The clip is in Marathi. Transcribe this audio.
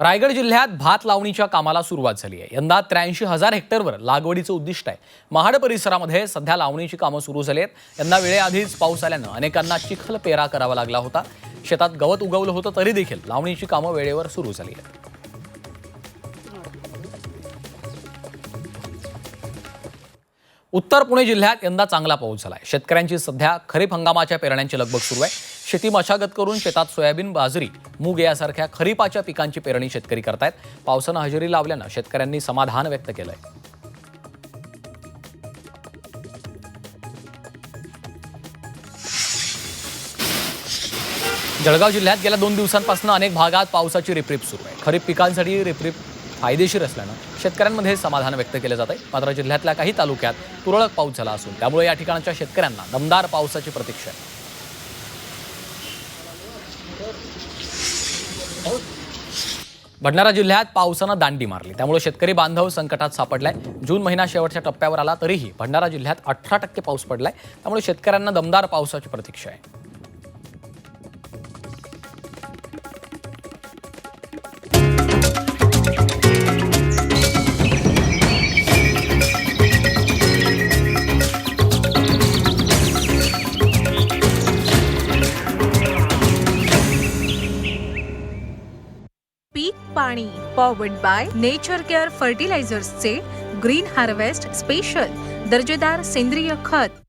रायगड जिल्ह्यात भात लावणीच्या कामाला सुरुवात झाली आहे. यंदा त्र्याऐंशी हजार हेक्टरवर लागवडीचं उद्दिष्ट आहे. महाड परिसरामध्ये सध्या लावणीची कामं सुरू झाली आहेत. यंदा वेळेआधीच पाऊस आल्यानं अनेकांना चिखल पेरा करावा लागला होता. शेतात गवत उगवलं होतं तरी देखील लावणीची कामं वेळेवर सुरू झाली आहेत. उत्तर पुणे जिल्ह्यात यंदा चांगला पाऊस झाला आहे शेतकऱ्यांची सध्या खरीप हंगामाच्या पेरण्यांची लगबग सुरू आहे. शेती मशागत करून शेतात सोयाबीन बाजरी मूग यासारख्या खरीपाच्या पिकांची पेरणी शेतकरी करतायत. पावसानं हजेरी लावल्यानं शेतकऱ्यांनी समाधान व्यक्त केलंय. जळगाव जिल्ह्यात गेल्या दोन दिवसांपासून अनेक भागात पावसाची रिपरिप सुरू आहे. खरीप पिकांसाठी रिपरिप फायदेशीर असल्यानं शेतकऱ्यांमध्ये समाधान व्यक्त केलं जात आहे मात्र जिल्ह्यातल्या काही तालुक्यात तुरळक पाऊस झाला असून त्यामुळे या ठिकाणच्या शेतकऱ्यांना दमदार पावसाची प्रतीक्षा आहे. भंडारा जिल्ह्यात पावसानं दांडी मारली. त्यामुळे शेतकरी बांधव संकटात सापडलाय. जून महिना शेवटच्या टप्प्यावर आला तरीही भंडारा जिल्ह्यात अठरा टक्के पाऊस पडलाय. त्यामुळे शेतकऱ्यांना दमदार पावसाची प्रतीक्षा आहे. पीक पाणी पॉवर्ड बाय नेचर केअर फर्टिलायझर्सचे ग्रीन हार्वेस्ट स्पेशल दर्जेदार सेंद्रिय खत.